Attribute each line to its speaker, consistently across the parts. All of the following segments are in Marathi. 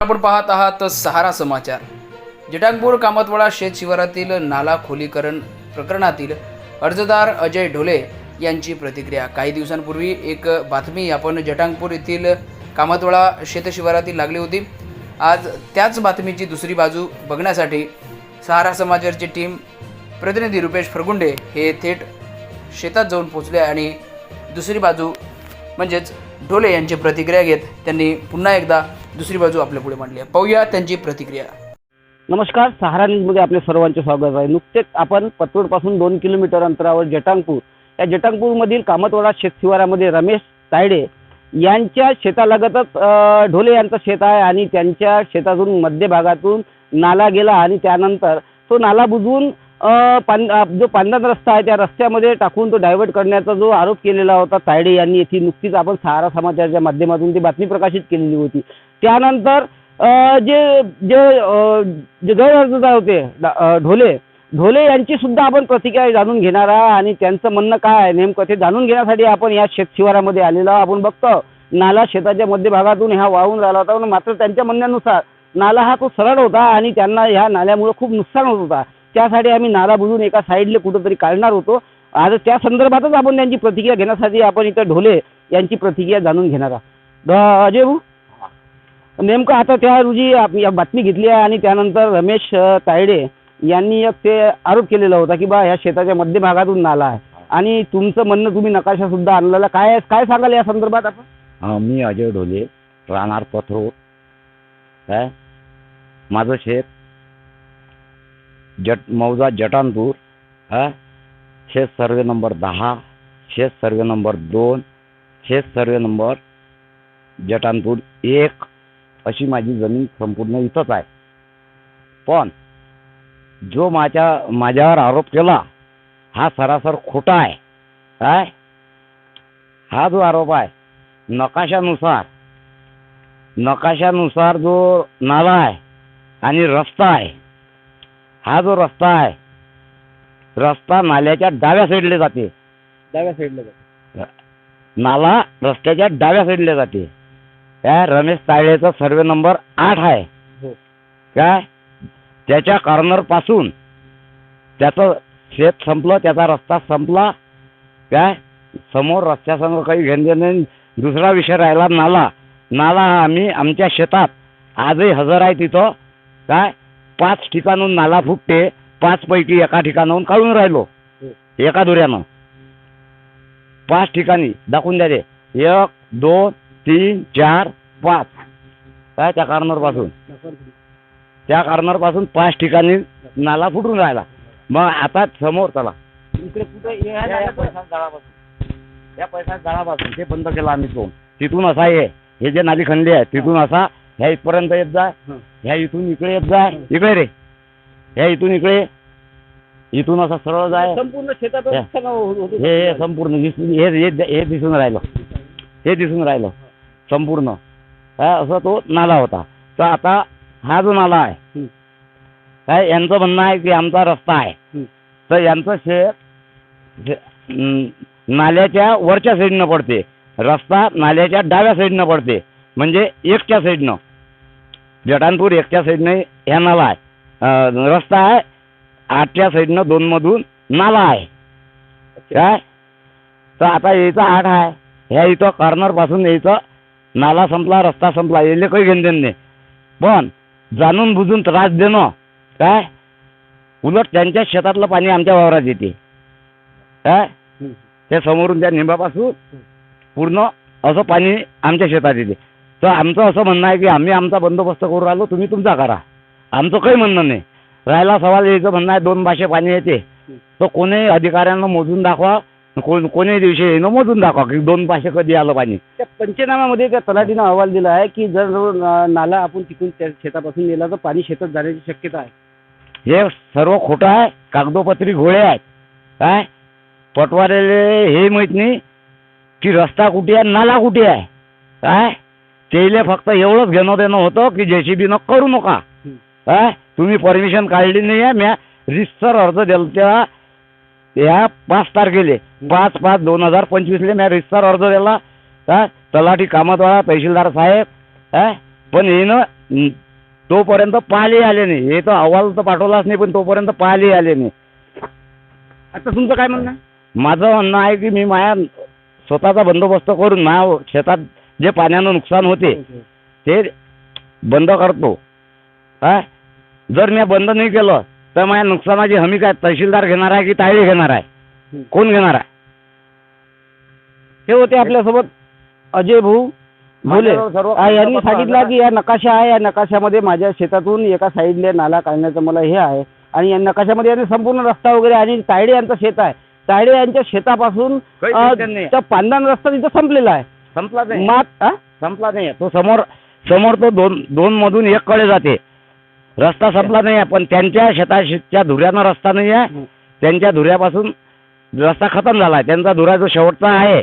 Speaker 1: आपण पाहत आहात सहारा समाचार. जटांगपूर कामतवाडा शेत शिवारातील नाला खोलीकरण प्रकरणातील अर्जदार अजय ढोले यांची प्रतिक्रिया. काही दिवसांपूर्वी एक बातमी आपण जटांगपूर येथील कामतवाडा शेतशिवारातील लागली होती. आज त्याच बातमीची दुसरी बाजू बघण्यासाठी सहारा समाचारची टीम प्रतिनिधी रुपेश फरगुंडे हे थेट शेतात जाऊन पोचले आणि दुसरी बाजू म्हणजेच ढोले यांची प्रतिक्रिया घेत त्यांनी पुन्हा एकदा दुसरी बाजू आपल्या पुढे मांडली आहे. पाहूया त्यांची प्रतिक्रिया.
Speaker 2: नमस्कार सहारा न्यूजमध्ये आपले सर्वांचे स्वागत आहे. नुकतेच आपण पतोडपासून दोन किलोमीटर अंतरावर जटांगपूर या जटांगपूरमधील कामतवाडा शेतशिवारामध्ये रमेश तायडे यांच्या शेतालगतच ढोले यांचं शेत आहे आणि त्यांच्या शेतातून मध्यभागातून नाला गेला आणि त्यानंतर तो नाला बुजवून पान जो पांढरा रस्ता आहे त्या रस्त्यामध्ये टाकून तो डायव्हर्ट करण्याचा जो आरोप केलेला होता तायडे यांनी येथे नुकतीच आपण सहारा समाचारच्या माध्यमातून ती बातमी प्रकाशित केलेली होती. त्यानंतर जे जे जे गैरअर्जदार होते ढोले ढोले यांची सुद्धा आपण प्रतिक्रिया जाणून घेणार आहे आणि त्यांचं म्हणणं काय आहे नेमकं ते जाणून घेण्यासाठी आपण या शेत शिवारामध्ये आलेलो आपण बघतो नाला शेताच्या मध्यभागातून हा वाहून राहिला होता. मात्र त्यांच्या म्हणण्यानुसार नाला हा तो सरळ होता आणि त्यांना ह्या नाल्यामुळं खूप नुकसान होत होता. त्यासाठी आम्ही नाला बुजून एका साईडला कुठंतरी काढणार होतो. आज त्या संदर्भातच आपण त्यांची प्रतिक्रिया घेण्यासाठी आपण इथं ढोले यांची प्रतिक्रिया जाणून घेणार आहोत. अजय भाऊ नेमकं आता त्या रोजी बातमी घेतली आहे आणि त्यानंतर रमेश तायडे यांनी एक ते आरोप केलेला होता की बा ह्या शेताच्या मध्यभागातून नाला आहे. आणि तुमचं म्हणणं तुम्ही नकाशा सुद्धा आणलेला काय काय सांगाल या संदर्भात आपण?
Speaker 3: मी अजय ढोले राहणार पथरोड. काय? माझं शेत जट मौजा जटांपूर हां? शेत सर्वे नंबर दहा शेत सर्वे नंबर दोन शेत सर्वे नंबर जटांपूर एक अशी माझी जमीन संपूर्ण इथंच आहे. पण जो माझ्या माझ्यावर आरोप केला हा सरासर खोटा आहे. काय? हा जो आरोप आहे नकाशानुसार नकाशानुसार जो नाला आहे आणि रस्ता आहे हा जो रस्ता आहे रस्ता नाल्याच्या डाव्या साईडला जाते.
Speaker 2: डाव्या साईडला
Speaker 3: नाला रस्त्याच्या डाव्या साईडला जाते. त्या रमेश तायडेचा सर्वे नंबर आठ आहे.
Speaker 2: हो.
Speaker 3: काय? त्याच्या कॉर्नरपासून त्याचं शेत संपलं त्याचा रस्ता संपला. काय? समोर रस्त्यासमोर काही घेणं नाही. दुसरा विषय राहिला नाला. नाला हा आम्ही आमच्या शेतात आजही हजर आहे तिथं. काय? पाच ठिकाणून नाला फुटते पाच पैकी एका ठिकाणाहून काढून राहिलो. एका दुऱ्यानं. पाच ठिकाणी दाखवून द्या ते. एक दोन तीन चार पाच. काय त्या कॉर्नरपासून त्या कॉर्नरपासून पाच ठिकाणी नाला फुटून राहिला. मग आता समोर चला.
Speaker 2: इकडे कुठे?
Speaker 3: या या पैसा झाडापासून. या ते बंद केला आम्ही तो. तिथून असा आहे हे जे नाली खणली आहे तिथून असा ह्या इथपर्यंत येत जा. ह्या इथून इकडे येत जा. इकडे रे. ह्या इथून इकडे. इथून असा सरळ जाय
Speaker 2: संपूर्ण शेतात.
Speaker 3: हे. हे संपूर्ण दिसून हे हे हे दिसून राहिलं. हे दिसून राहिलं. संपूर्ण. हा असा तो नाला होता. तर आता हा जो नाला आहे
Speaker 2: हं.
Speaker 3: काय यांचं म्हणणं आहे की आमचा रस्ता आहे.
Speaker 2: हं.
Speaker 3: तर यांचं शेत नाल्याच्या वरच्या साईडनं पडते. रस्ता नाल्याच्या डाव्या साईडनं पडते. म्हणजे एकच्या साईडनं जटानपूर एकच्या साईडनं ह्या नाला आहे. रस्ता आहे. आठच्या साईडनं दोनमधून नाला आहे. काय तर आता यायचं आठ आहे. ह्या इथं कॉर्नरपासून यायचं. नाला संपला रस्ता संपला. यायला काही घेणं देणं नाही. पण जाणून बुजून त्रास देणं काय? उलट त्यांच्या शेतातलं पाणी आमच्या वावरात येते. काय. ते समोरून त्या निंबापासून पूर्ण असं पाणी आमच्या शेतात येते. तर आमचं असं म्हणणं आहे की आम्ही आमचा बंदोबस्त करू राहिलो तुम्ही तुमचा करा. आमचं काही म्हणणं नाही. राहिला सवाल यायचं म्हणणं आहे दोन भाषे पाणी येते. तर कोणी अधिकाऱ्यांना मोजून दाखवा कोण कोणी दिवशी येणं मोजून दाखवा की दोन भाषे कधी आलं पाणी.
Speaker 2: त्या पंचनाम्यामध्ये त्या तलाठीनं अहवाल दिला आहे की जर न- नाला आपण तिथून त्या शेतापासून नेला तर पाणी शेतात जाण्याची शक्यता आहे.
Speaker 3: हे सर्व खोटं आहे कागदोपत्री घोळे आहेत. काय? पटवारेले हे माहीत नाही की रस्ता कुठे आहे नाला कुठे आहे. काय? तेले फक्त एवढंच घेणं देणं होतं की जे सी बीनं करू नका.
Speaker 2: हं.
Speaker 3: तुम्ही परमिशन काढली नाही आहे म्या रिसर अर्ज दिला या पाच तारखेले. पाच पाच दोन हजार पंचवीसले म्या रिसर अर्ज दिला. काय तलाठी कामतवाळा तहसीलदार साहेब. काय पण येणं न- तोपर्यंत पाहिले आले नाही. हे तर अहवाल तर पाठवलाच नाही पण तोपर्यंत पाहिले आले नाही.
Speaker 2: आता तुमचं काय म्हणणं?
Speaker 3: माझं म्हणणं आहे की मी माझ्या स्वतःचा बंदोबस्त करून माझ्या शेतात जे पाण्यानं नुकसान होते ते बंद करतो. काय जर मी बंद नाही केलं तर माझ्या नुकसानाची हमी काय? तहसीलदार घेणार आहे की तायडे घेणार आहे? कोण घेणार आहे?
Speaker 2: हे होते आपल्यासोबत अजय भाऊ बोले. यांनी सांगितलं. की या नकाशा आहे या नकाशामध्ये माझ्या शेतातून एका साईडने नाला काढण्याचं मला हे आहे. आणि या नकाशामध्ये यांनी संपूर्ण रस्ता वगैरे आणि तायडे यांचं शेत आहे. तायडे यांच्या शेतापासून पांदान रस्ता तिथं संपलेला आहे.
Speaker 3: संपला नाही.
Speaker 2: मात आ?
Speaker 3: संपला नाही. तो समोर समोर तो दोन दोन मधून एक कडे जाते. रस्ता संपला नाही आहे पण त्यांच्या शेताच्या धुऱ्यानं रस्ता नाही आहे. त्यांच्या धुऱ्यापासून रस्ता खतम झाला. आहे त्यांचा धुरा जो शेवटचा आहे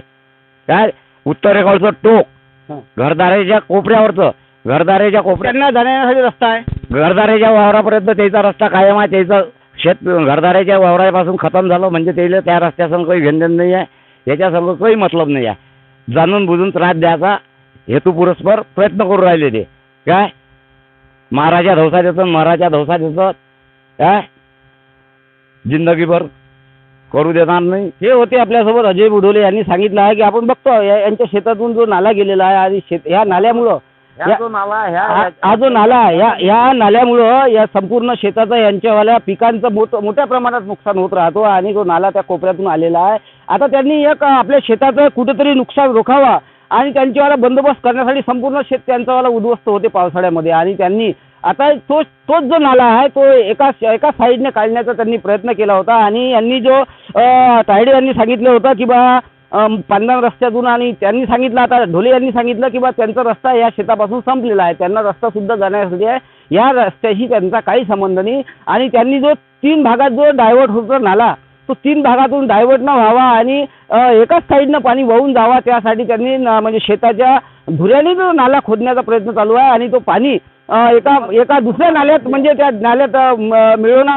Speaker 3: काय? उत्तरेकडचं टोक.
Speaker 2: हं.
Speaker 3: घरदारेच्या कोपऱ्यावरचं. घरदारेच्या कोपऱ्या
Speaker 2: त्यांना जाण्यासाठी रस्ता आहे.
Speaker 3: घरदारेच्या वावरापर्यंत त्याचा रस्ता कायम आहे. त्याचं शेत घरदारेच्या वावरापासून खतम झालं. म्हणजे त्याला त्या रस्त्यासंग काही घेणदेण नाही आहे. याच्यासंग काही मतलब नाही आहे. जाणून बुजून त्रास द्यायचा हेतू पुरस्पर प्रयत्न करू राहिले ते. काय? महाराजा धवसा देतं महाराजा धवसा देतं काय? जिंदगीभर करू देणार नाही.
Speaker 2: हे होते आपल्यासोबत अजय बुडोले यांनी सांगितलं आहे की आपण बघतो यांच्या शेतातून जो नाला गेलेला आहे आणि शेत ह्या नाल्यामुळं
Speaker 3: जो
Speaker 2: हा जो नाला आहे, या या नाल्यामुळं या संपूर्ण शेताचं यांच्यावाल्या पिकांचं मोठ मोठ्या प्रमाणात नुकसान होत राहतो आणि तो नाला त्या कोपऱ्यातून आलेला आहे आता त्यांनी एक आपल्या शेताचं कुठेतरी नुकसान रोखावा आणि त्यांच्यावाला बंदोबस्त करण्यासाठी संपूर्ण शेत त्यांचावाला उद्ध्वस्त होते पावसाळ्यामध्ये. आणि त्यांनी आता तो तोच जो नाला आहे तो एका एका साईडने काढण्याचा त्यांनी प्रयत्न केला होता. आणि यांनी जो तायडे यांनी सांगितलं होतं की बा अं, रस्त्यातून आणि त्यांनी सांगितलं आता ढोले यांनी सांगितलं की बा त्यांचा रस्ता या शेतापासून संपलेला आहे. त्यांना रस्ता सुद्धा जाण्यासाठी आहे. या रस्त्याशी त्यांचा काही संबंध नाही. आणि त्यांनी जो तीन भागात जो डायव्हर्ट होतो नाला तो तीन भागातून डायव्हर्ट न व्हावा आणि एकाच साईडनं पाणी वाहून जावा त्यासाठी त्यांनी म्हणजे शेताच्या धुऱ्याने जो नाला खोदण्याचा प्रयत्न चालू आहे आणि तो पाणी एका एका दुसऱ्या नाल्यात म्हणजे त्या नाल्यात मिळवणार